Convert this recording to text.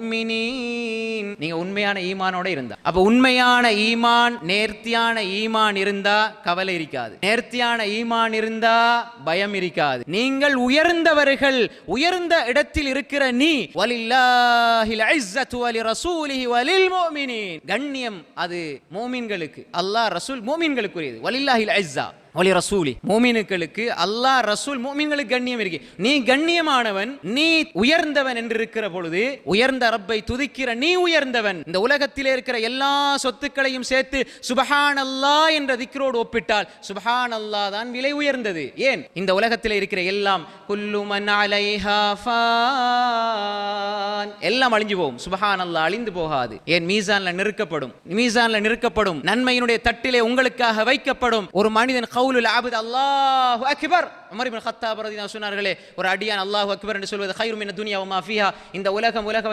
முஃமினீன் நீங்க உண்மையான ஈமானோட இருந்தா. அப்ப உண்மையான ஈமான் நேர்த்தியான ஈமான் இருந்தா கவலை இருக்காது. நேர்த்தியான ஈமான் இருந்தா பயம் இருக்காது. நீங்கள் உயர்ந்தவர்கள் உயர்ந்த இடத்தில் இருக்கிற நீ வலில்லாஹில் இஸ்ஸத்து வலி ரசூலிஹி வலில் முஃமினீன் கண்ணியம் அது மூமின்களுக்கு. அல்லாஹ் ரசூல் மூமின்களுக்குரியது. வலில்லாஹில் இஸ்ஸா ஒலி ரசூலி. மோமினுக்களுக்கு அல்லாஹ் ரசூல் மோமின்களுக்கு கண்ணியம் இருக்கு. நீ கண்ணியமானவன் நீ உயர்ந்தவன் என்று இருக்கிற பொழுது உயர்ந்த ரப்பை துதிக்கிற நீ உயர்ந்தவன். இந்த உலகத்திலே இருக்கிற எல்லா சொத்துக்களையும் சேர்த்து சுபஹான் அல்லாஹ் என்ற திக்ரோடு ஒப்பிட்டால் சுபஹான் அல்லாஹ் தான் விலை உயர்ந்தது. ஏன்? இந்த உலகத்திலே இருக்கிற எல்லாம் குல்லுமன் அலைஹா ஃபான் எல்லாம் அழிஞ்சு போகும். சுபஹான் அல்லா அழிந்து போகாது. ஏன்? மீசான்ல நிறுக்கப்படும். மீசான்ல நிறுக்கப்படும். நன்மையினுடைய தட்டிலே உங்களுக்காக வைக்கப்படும் ஒரு மனிதன் கவுலுல் ஆபுத் அல்லாஹு அக்பர். உமர் இப்னு கத்தாப் ரலியல்லாஹு சொன்னார்களே ஒரு அடியான் அல்லாஹு அக்பர் என்று சொல்வது கைரு மின துனியா வமா ஃபீஹா. இந்த உலகம் உலக